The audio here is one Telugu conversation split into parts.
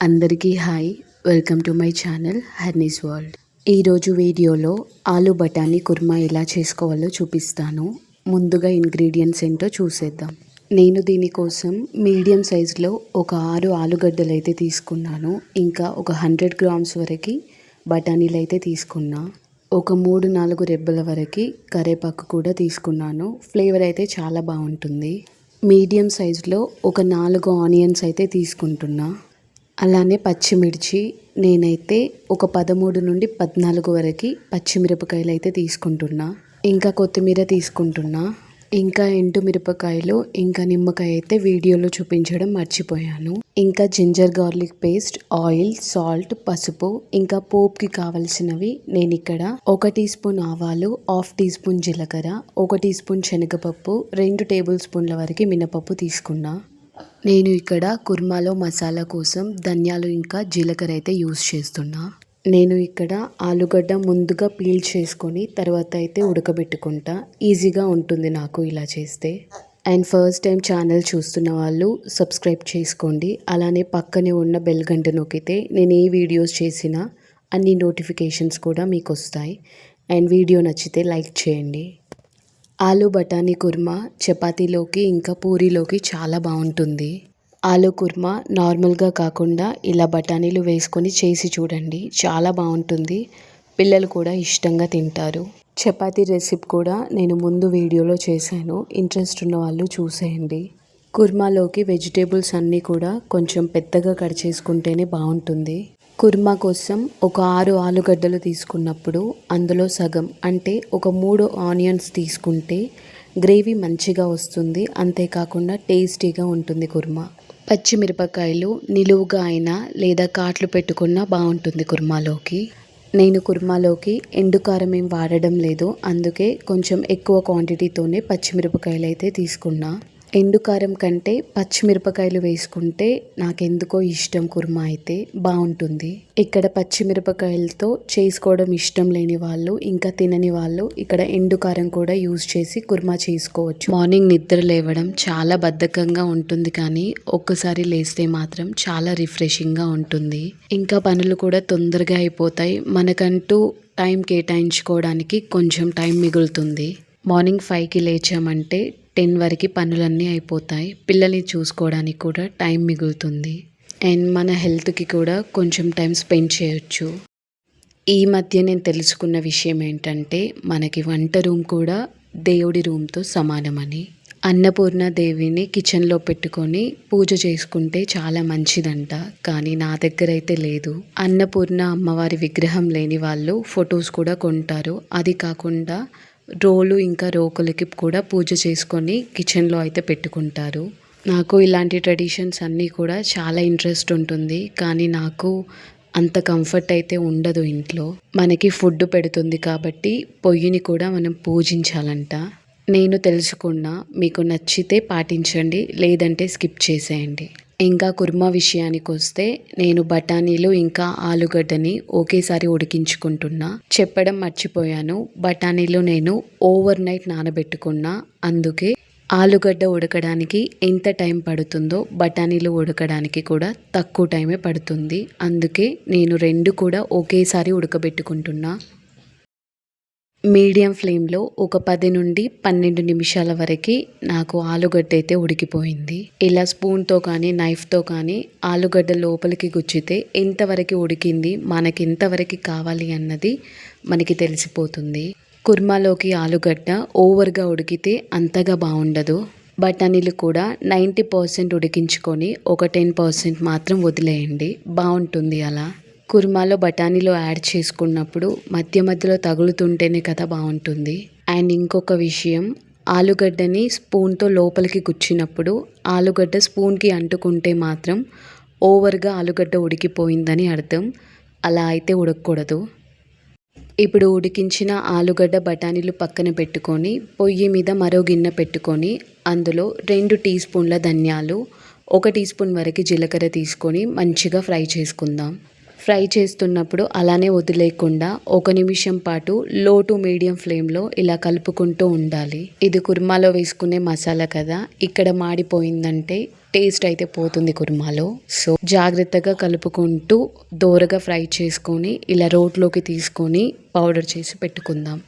అందరికీ hi. Welcome to my channel Harnees world. ఈరోజు వీడియోలో ఆలు బఠానీ కుర్మా ఎలా చేసుకోవాలో చూపిస్తాను. ముందుగా ఇంగ్రీడియంట్స్ ఏంటో చూసేద్దాం. నేను దీనికోసం మీడియం సైజులో ఒక ఆరు ఆలుగడ్డలు అయితే తీసుకున్నాను. ఇంకా ఒక హండ్రెడ్ గ్రామ్స్ వరకు బఠానీలు అయితే తీసుకున్నా. ఒక మూడు నాలుగు రెబ్బల వరకు కరేపాకు కూడా తీసుకున్నాను. ఫ్లేవర్ అయితే చాలా బాగుంటుంది. మీడియం సైజులో ఒక నాలుగు ఆనియన్స్ అయితే తీసుకుంటున్నా. అలానే పచ్చిమిర్చి నేనైతే ఒక పదమూడు నుండి పద్నాలుగు వరకు పచ్చిమిరపకాయలు అయితే తీసుకుంటున్నా. ఇంకా కొత్తిమీర తీసుకుంటున్నా. ఇంకా ఎండు మిరపకాయలు ఇంకా నిమ్మకాయ అయితే వీడియోలో చూపించడం మర్చిపోయాను. ఇంకా ginger garlic paste oil salt పసుపు ఇంకా పోప్కి కావలసినవి నేను ఇక్కడ ఒక టీ స్పూన్ ఆవాలు హాఫ్ టీ స్పూన్ జీలకర్ర ఒక టీ స్పూన్ శనగపప్పు రెండు టేబుల్ స్పూన్ల వరకు మినపప్పు తీసుకున్నా. నేను ఇక్కడ కుర్మాలో మసాలా కోసం ధనియాలు ఇంకా జీలకర్ర అయితే యూస్ చేస్తున్నా. నేను ఇక్కడ ఆలుగడ్డ ముందుగా పీల్ చేసుకొని తర్వాత అయితే ఉడకబెట్టుకుంటా. ఈజీగా ఉంటుంది నాకు ఇలా చేస్తే. అండ్ ఫస్ట్ టైం ఛానల్ చూస్తున్న వాళ్ళు సబ్స్క్రైబ్ చేసుకోండి. అలానే పక్కనే ఉన్న బెల్ గంట నొక్కితే నేను ఏ వీడియోస్ చేసినా అన్ని నోటిఫికేషన్స్ కూడా మీకు వస్తాయి. అండ్ వీడియో నచ్చితే లైక్ చేయండి. ఆలు బఠానీ కుర్మా చపాతీలోకి ఇంకా పూరీలోకి చాలా బాగుంటుంది. ఆలు కుర్మా నార్మల్గా కాకుండా ఇలా బఠానీలు వేసుకొని చేసి చూడండి. చాలా బాగుంటుంది. పిల్లలు కూడా ఇష్టంగా తింటారు. చపాతీ రెసిపీ కూడా నేను ముందు వీడియోలో చేశాను. ఇంట్రెస్ట్ ఉన్న వాళ్ళు చూసేయండి. కుర్మాలోకి వెజిటేబుల్స్ అన్నీ కూడా కొంచెం పెద్దగా కట్ చేసుకుంటేనే బాగుంటుంది. కుర్మా కోసం ఒక ఆరు ఆలుగడ్డలు తీసుకున్నప్పుడు అందులో సగం అంటే ఒక మూడు ఆనియన్స్ తీసుకుంటే గ్రేవీ మంచిగా వస్తుంది. అంతేకాకుండా టేస్టీగా ఉంటుంది కుర్మా. పచ్చిమిరపకాయలు నిలువుగా అయినా లేదా కాట్లు పెట్టుకున్నా బాగుంటుంది కుర్మాలోకి. నేను కుర్మాలోకి ఎండు కారం ఏం వాడడం లేదు. అందుకే కొంచెం ఎక్కువ క్వాంటిటీతోనే పచ్చిమిరపకాయలు అయితే తీసుకున్నా. ఎండు కారం కంటే పచ్చిమిరపకాయలు వేసుకుంటే నాకెందుకో ఇష్టం కుర్మా అయితే బాగుంటుంది. ఇక్కడ పచ్చిమిరపకాయలతో చేసుకోవడం ఇష్టం లేని వాళ్ళు ఇంకా తినని వాళ్ళు ఇక్కడ ఎండు కారం కూడా యూజ్ చేసి కుర్మా చేసుకోవచ్చు. మార్నింగ్ నిద్ర లేవడం చాలా బద్ధకంగా ఉంటుంది కానీ ఒక్కసారి లేస్తే మాత్రం చాలా రిఫ్రెషింగ్గా ఉంటుంది. ఇంకా పనులు కూడా తొందరగా అయిపోతాయి. మనకంటూ టైం కేటాయించుకోవడానికి కొంచెం టైం మిగులుతుంది. మార్నింగ్ ఫైవ్కి లేచామంటే టెన్ వరకు పనులన్నీ అయిపోతాయి. పిల్లల్ని చూసుకోవడానికి కూడా టైం మిగులుతుంది. అండ్ మన హెల్త్కి కూడా కొంచెం టైం స్పెండ్ చేయొచ్చు. ఈ మధ్య నేను తెలుసుకున్న విషయం ఏంటంటే మనకి వంట రూమ్ కూడా దేవుడి రూమ్తో సమానమని. అన్నపూర్ణ దేవిని కిచెన్లో పెట్టుకొని పూజ చేసుకుంటే చాలా మంచిదంట. కానీ నా దగ్గర అయితే లేదు. అన్నపూర్ణ అమ్మవారి విగ్రహం లేని వాళ్ళు ఫొటోస్ కూడా కొంటారు. అది కాకుండా రోలు ఇంకా రోకులకి కూడా పూజ చేసుకొని కిచెన్లో అయితే పెట్టుకుంటారు. నాకు ఇలాంటి ట్రెడిషన్స్ అన్నీ కూడా చాలా ఇంట్రెస్ట్ ఉంటుంది. కానీ నాకు అంత కంఫర్ట్ అయితే ఉండదు ఇంట్లో. మనకి ఫుడ్ పెడుతుంది కాబట్టి పొయ్యిని కూడా మనం పూజించాలంట. నేను తెలుసుకున్నా మీకు నచ్చితే పాటించండి లేదంటే స్కిప్ చేసేయండి. ఇంకా కుర్మా విషయానికి వస్తే నేను బఠానీలు ఇంకా ఆలుగడ్డని ఒకేసారి ఉడికించుకుంటున్నా. చెప్పడం మర్చిపోయాను. బఠానీలు నేను ఓవర్ నైట్ నానబెట్టుకున్నా. అందుకే ఆలుగడ్డ ఉడకడానికి ఎంత టైం పడుతుందో బఠానీలు ఉడకడానికి కూడా తక్కువ టైమే పడుతుంది. అందుకే నేను రెండు కూడా ఒకేసారి ఉడకబెట్టుకుంటున్నా. మీడియం ఫ్లేమ్లో ఒక పది నుండి పన్నెండు నిమిషాల వరకు నాకు ఆలుగడ్డ అయితే ఉడికిపోయింది. ఇలా స్పూన్తో కానీ నైఫ్తో కానీ ఆలుగడ్డ లోపలికి గుచ్చితే ఎంతవరకు ఉడికింది మనకి ఎంతవరకు కావాలి అన్నది మనకి తెలిసిపోతుంది. కుర్మాలోకి ఆలుగడ్డ ఓవర్గా ఉడికితే అంతగా బాగుండదు. బఠానీలు కూడా నైంటీ పర్సెంట్ ఉడికించుకొని ఒక టెన్ పర్సెంట్ మాత్రం వదిలేయండి. బాగుంటుంది అలా. కుర్మాలో బఠానీలు యాడ్ చేసుకున్నప్పుడు మధ్య మధ్యలో తగులుతుంటేనే కదా బాగుంటుంది. అండ్ ఇంకొక విషయం ఆలుగడ్డని స్పూన్తో లోపలికి గుచ్చినప్పుడు ఆలుగడ్డ స్పూన్కి అంటుకుంటే మాత్రం ఓవర్గా ఆలుగడ్డ ఉడికిపోయిందని అర్థం. అలా అయితే ఉడకకూడదు ఇప్పుడు ఉడికించిన ఆలుగడ్డ బఠానీలు పక్కన పెట్టుకొని పొయ్యి మీద మరో గిన్నె పెట్టుకొని అందులో రెండు టీ స్పూన్ల ధనియాలు ఒక టీ స్పూన్ వరకు జీలకర్ర తీసుకొని మంచిగా ఫ్రై చేసుకుందాం. ఫ్రై చేస్తున్నప్పుడు అలానే వదిలేయకుండా ఒక నిమిషం పాటు లో టు మీడియం ఫ్లేమ్లో ఇలా కలుపుకుంటూ ఉండాలి. ఇది కుర్మాలో వేసుకునే మసాలా కదా. ఇక్కడ మాడిపోయిందంటే టేస్ట్ అయితే పోతుంది కుర్మాలో. సో జాగ్రత్తగా కలుపుకుంటూ దోరగా ఫ్రై చేసుకొని ఇలా రోట్లోకి తీసుకొని పౌడర్ చేసి పెట్టుకుందాం.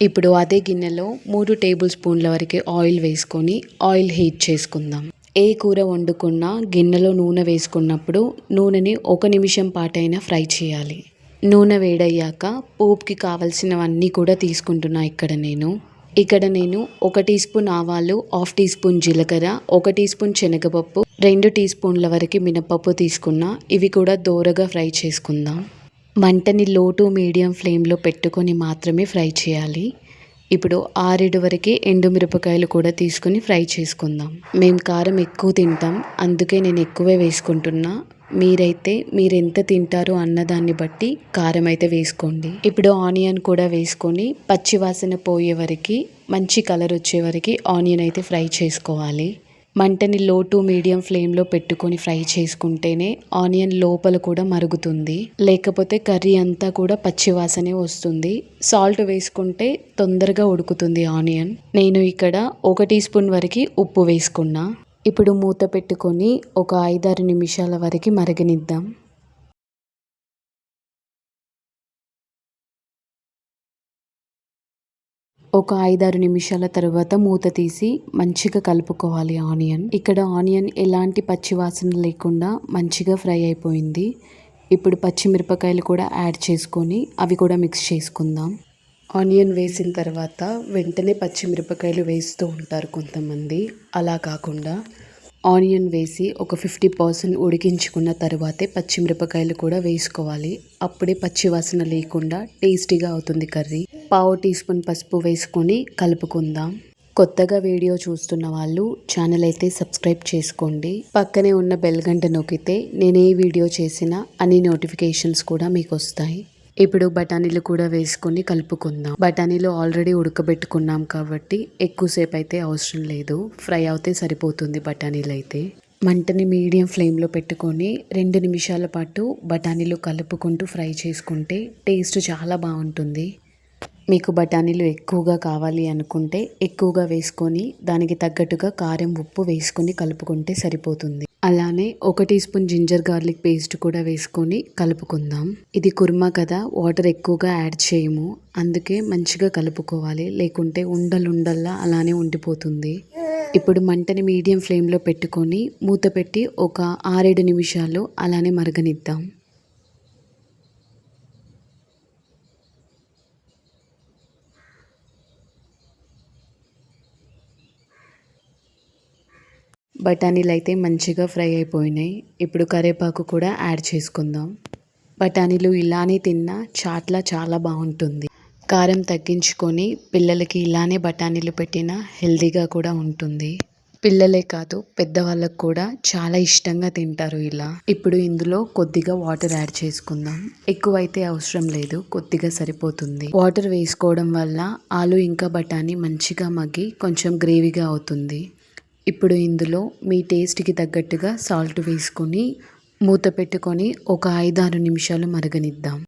ఇప్పుడు అదే గిన్నెలో మూడు టేబుల్ స్పూన్ల వరకు ఆయిల్ వేసుకొని ఆయిల్ హీట్ చేసుకుందాం. ఏ కూర వండుకున్నా గిన్నెలో నూనె వేసుకున్నప్పుడు నూనెని ఒక నిమిషం పాటైనా ఫ్రై చేయాలి. నూనె వేడయ్యాక పోపుకి కావలసినవన్నీ కూడా తీసుకుంటున్నా ఇక్కడ నేను. ఇక్కడ నేను ఒక టీ స్పూన్ ఆవాలు హాఫ్ టీ స్పూన్ జీలకర్ర ఒక టీ స్పూన్ శనగపప్పు రెండు టీ స్పూన్ల వరకు మినపప్పు తీసుకున్నా ఇవి కూడా దోరగా ఫ్రై చేసుకుందాం. మంటని లో టు మీడియం ఫ్లేమ్లో పెట్టుకొని మాత్రమే ఫ్రై చేయాలి. ఇప్పుడు ఆరేడు వరకే ఎండుమిరపకాయలు కూడా తీసుకుని ఫ్రై చేసుకుందాం. మేము కారం ఎక్కువ తింటాం. అందుకే నేను ఎక్కువే వేసుకుంటున్నా. మీరైతే మీరు ఎంత తింటారు అన్నదాన్ని బట్టి కారం అయితే వేసుకోండి. ఇప్పుడు ఆనియన్ కూడా వేసుకొని పచ్చివాసన పోయే వరకు మంచి కలర్ వచ్చే వరకు ఆనియన్ అయితే ఫ్రై చేసుకోవాలి. మంటని లో టు మీడియం ఫ్లేమ్లో పెట్టుకొని ఫ్రై చేసుకుంటేనే ఆనియన్ లోపల కూడా మరుగుతుంది. లేకపోతే కర్రీ అంతా కూడా పచ్చివాసనే వస్తుంది. సాల్ట్ వేసుకుంటే తొందరగా ఉడుకుతుంది ఆనియన్. నేను ఇక్కడ ఒక టీ స్పూన్ వరకు ఉప్పు వేసుకున్నా. ఇప్పుడు మూత పెట్టుకొని ఒక ఐదారు నిమిషాల వరకు మరగనిద్దాం. ఒక ఐదారు నిమిషాల తర్వాత మూత తీసి మంచిగా కలుపుకోవాలి ఆనియన్. ఇక్కడ ఆనియన్ ఎలాంటి పచ్చి వాసన లేకుండా మంచిగా ఫ్రై అయిపోయింది. ఇప్పుడు పచ్చిమిరపకాయలు కూడా యాడ్ చేసుకొని అవి కూడా మిక్స్ చేసుకుందాం. ఆనియన్ వేసిన తర్వాత వెంటనే పచ్చిమిరపకాయలు వేస్తూ ఉంటారు కొంతమంది. అలా కాకుండా ఆనియన్ వేసి ఒక ఫిఫ్టీ పర్సెంట్ ఉడికించుకున్న తర్వాతే పచ్చిమిరపకాయలు కూడా వేసుకోవాలి. అప్పుడే పచ్చి వాసన లేకుండా టేస్టీగా అవుతుంది కర్రీ. పావు టీ స్పూన్ పసుపు వేసుకొని కలుపుకుందాం. కొత్తగా వీడియో చూస్తున్న వాళ్ళు ఛానల్ అయితే సబ్స్క్రైబ్ చేసుకోండి. పక్కనే ఉన్న బెల్ గంట నొక్కితే నేను ఏ వీడియో చేసినా అన్ని నోటిఫికేషన్స్ కూడా మీకు వస్తాయి. ఇప్పుడు బఠానీలు కూడా వేసుకొని కలుపుకుందాం. బఠానీలు ఆల్రెడీ ఉడకబెట్టుకున్నాం కాబట్టి ఎక్కువసేపు అయితే అవసరం లేదు. ఫ్రై అవుతే సరిపోతుంది బఠానీలు అయితే. మంటని మీడియం ఫ్లేమ్లో పెట్టుకొని రెండు నిమిషాల పాటు బఠానీలు కలుపుకుంటూ ఫ్రై చేసుకుంటే టేస్ట్ చాలా బాగుంటుంది. మీకు బఠానీలు ఎక్కువగా కావాలి అనుకుంటే ఎక్కువగా వేసుకొని దానికి తగ్గట్టుగా కారం ఉప్పు వేసుకొని కలుపుకుంటే సరిపోతుంది. అలానే ఒక teaspoon ginger garlic paste కూడా వేసుకొని కలుపుకుందాం. ఇది కుర్మా కదా వాటర్ ఎక్కువగా యాడ్ చేయము. అందుకే మంచిగా కలుపుకోవాలి. లేకుంటే ఉండలుండల్లా అలానే ఉండిపోతుంది. ఇప్పుడు మంటని మీడియం ఫ్లేమ్లో పెట్టుకొని మూత పెట్టి ఒక ఆరేడు నిమిషాలు అలానే మరగనిద్దాం. బఠానీలు అయితే మంచిగా ఫ్రై అయిపోయినాయి. ఇప్పుడు కరివేపాకు కూడా యాడ్ చేసుకుందాం. బఠానీలు ఇలానే తిన్నా చాట్లా చాలా బాగుంటుంది. కారం తగ్గించుకొని పిల్లలకి ఇలానే బఠానీలు పెట్టినా హెల్తీగా కూడా ఉంటుంది. పిల్లలే కాదు పెద్దవాళ్ళకు కూడా చాలా ఇష్టంగా తింటారు ఇలా. ఇప్పుడు ఇందులో కొద్దిగా వాటర్ యాడ్ చేసుకుందాం. ఎక్కువైతే అవసరం లేదు కొద్దిగా సరిపోతుంది. వాటర్ వేసుకోవడం వల్ల ఆలు ఇంకా బఠానీ మంచిగా మగ్గి కొంచెం గ్రేవీగా అవుతుంది. ఇప్పుడు ఇందులో మీ టేస్ట్కి తగ్గట్టుగా సాల్ట్ వేసుకొని మూత పెట్టుకొని ఒక ఐదారు నిమిషాలు మరగనిద్దాం.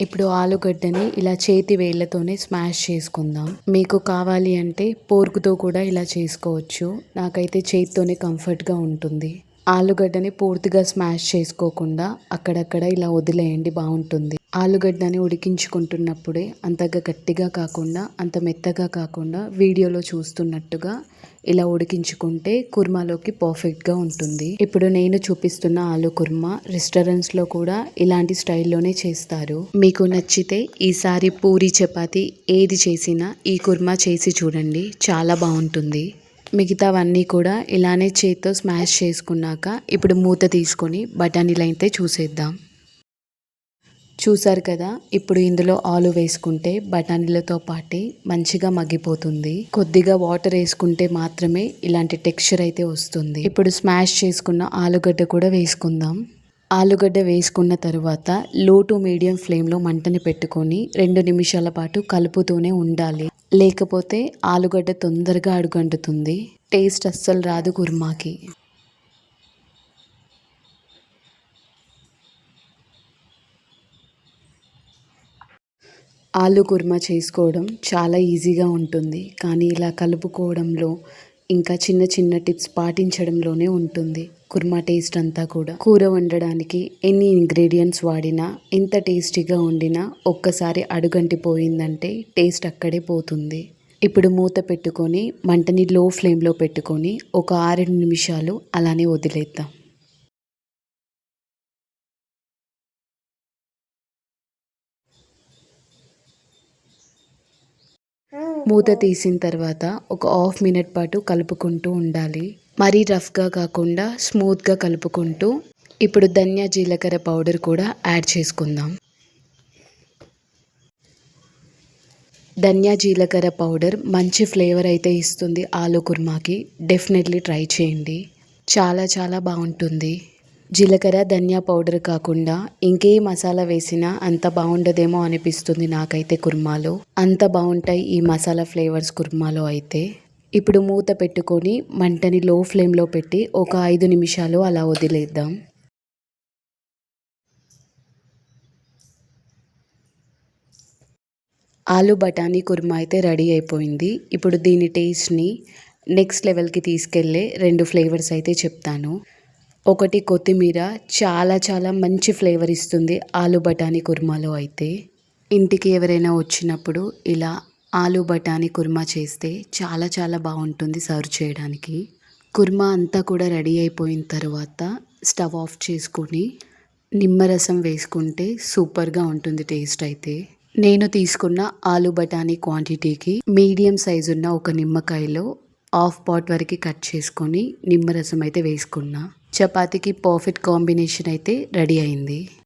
ఇప్పుడు ఆలుగడ్డని ఇలా చేతి వేళ్ళతోనే స్మాష్ చేసుకుందాం. మీకు కావాలి అంటే పోర్కుతో కూడా ఇలా చేసుకోవచ్చు. నాకైతే చేతితోనే కంఫర్ట్గా ఉంటుంది. ఆలుగడ్డని పూర్తిగా స్మాష్ చేసుకోకుండా అక్కడక్కడ ఇలా వదిలేయండి బాగుంటుంది. ఆలుగడ్డని ఉడికించుకుంటున్నప్పుడే అంతగా గట్టిగా కాకుండా అంత మెత్తగా కాకుండా వీడియోలో చూస్తున్నట్టుగా ఇలా ఉడికించుకుంటే కుర్మాలోకి పర్ఫెక్ట్గా ఉంటుంది. ఇప్పుడు నేను చూపిస్తున్న ఆలు కుర్మా రెస్టారెంట్స్లో కూడా ఇలాంటి స్టైల్లోనే చేస్తారు. మీకు నచ్చితే ఈసారి పూరి చపాతి ఏది చేసినా ఈ కుర్మా చేసి చూడండి చాలా బాగుంటుంది. మిగతావన్నీ కూడా ఇలానే చేత్తో స్మాష్ చేసుకున్నాక ఇప్పుడు మూత తీసుకొని బఠానీలు అయితే చూసేద్దాం. చూసారు కదా ఇప్పుడు ఇందులో ఆలు వేసుకుంటే బఠానీలతో పాటే మంచిగా మగ్గిపోతుంది. కొద్దిగా వాటర్ వేసుకుంటే మాత్రమే ఇలాంటి టెక్స్చర్ అయితే వస్తుంది. ఇప్పుడు స్మాష్ చేసుకున్న ఆలుగడ్డ కూడా వేసుకుందాం. ఆలుగడ్డ వేసుకున్న తరువాత లో టు మీడియం ఫ్లేమ్లో మంటని పెట్టుకొని రెండు నిమిషాల పాటు కలుపుతూనే ఉండాలి. లేకపోతే ఆలుగడ్డ తొందరగా అడుగంటుతుంది. టేస్ట్ అస్సలు రాదు కుర్మాకి. ఆలు కుర్మా చేసుకోవడం చాలా ఈజీగా ఉంటుంది. కానీ ఇలా కలుపుకోవడంలో ఇంకా చిన్న చిన్న టిప్స్ పాటించడంలోనే ఉంటుంది. కుర్మా టేస్ట్ అంతా కూడా. కూర వండడానికి ఎన్ని ఇంగ్రీడియంట్స్ వాడినా ఎంత టేస్టీగా వండినా ఒక్కసారి అడుగంటి పోయిందంటే టేస్ట్ అక్కడే పోతుంది. ఇప్పుడు మూత పెట్టుకొని మంటని లో ఫ్లేమ్లో పెట్టుకొని ఒక ఆరు నిమిషాలు అలానే వదిలేద్దాం. మూత తీసిన తర్వాత ఒక హాఫ్ మినిట్ పాటు కలుపుకుంటూ ఉండాలి. మరీ రఫ్గా కాకుండా స్మూత్గా కలుపుకుంటూ. ఇప్పుడు ధనియా జీలకర్ర పౌడర్ కూడా యాడ్ చేసుకుందాం. ధనియా జీలకర్ర పౌడర్ మంచి ఫ్లేవర్ అయితే ఇస్తుంది ఆలు కుర్మాకి. డెఫినెట్లీ ట్రై చేయండి. చాలా చాలా బాగుంటుంది. జీలకర్ర ధనియా పౌడర్ కాకుండా ఇంకే మసాలా వేసినా అంత బాగుండదేమో అనిపిస్తుంది నాకైతే కుర్మాలో. అంత బాగుంటాయి ఈ మసాలా ఫ్లేవర్స్ కుర్మాలో అయితే. ఇప్పుడు మూత పెట్టుకొని మంటని లో ఫ్లేమ్లో పెట్టి ఒక ఐదు నిమిషాలు అలా వదిలేద్దాం. ఆలు బఠానీ కుర్మా అయితే రెడీ అయిపోయింది. ఇప్పుడు దీని టేస్ట్ని నెక్స్ట్ లెవెల్కి తీసుకెళ్ళే రెండు ఫ్లేవర్స్ అయితే చెప్తాను. ఒకటి కొత్తిమీర చాలా చాలా మంచి ఫ్లేవర్ ఇస్తుంది. ఆలు బఠానీ కుర్మాలో అయితే. ఇంటికి ఎవరైనా వచ్చినప్పుడు ఇలా ఆలు బఠానీ కుర్మా చేస్తే చాలా చాలా బాగుంటుంది సర్వ్ చేయడానికి. కుర్మా అంతా కూడా రెడీ అయిపోయిన తర్వాత స్టవ్ ఆఫ్ చేసుకొని నిమ్మరసం వేసుకుంటే సూపర్గా ఉంటుంది టేస్ట్ అయితే. నేను తీసుకున్న ఆలు బఠానీ క్వాంటిటీకి మీడియం సైజు ఉన్న ఒక నిమ్మకాయలో హాఫ్ పాట్ వరకు కట్ చేసుకొని నిమ్మరసం అయితే వేసుకున్నా. చపాతీకి పర్ఫెక్ట్ కాంబినేషన్ అయితే రెడీ అయింది.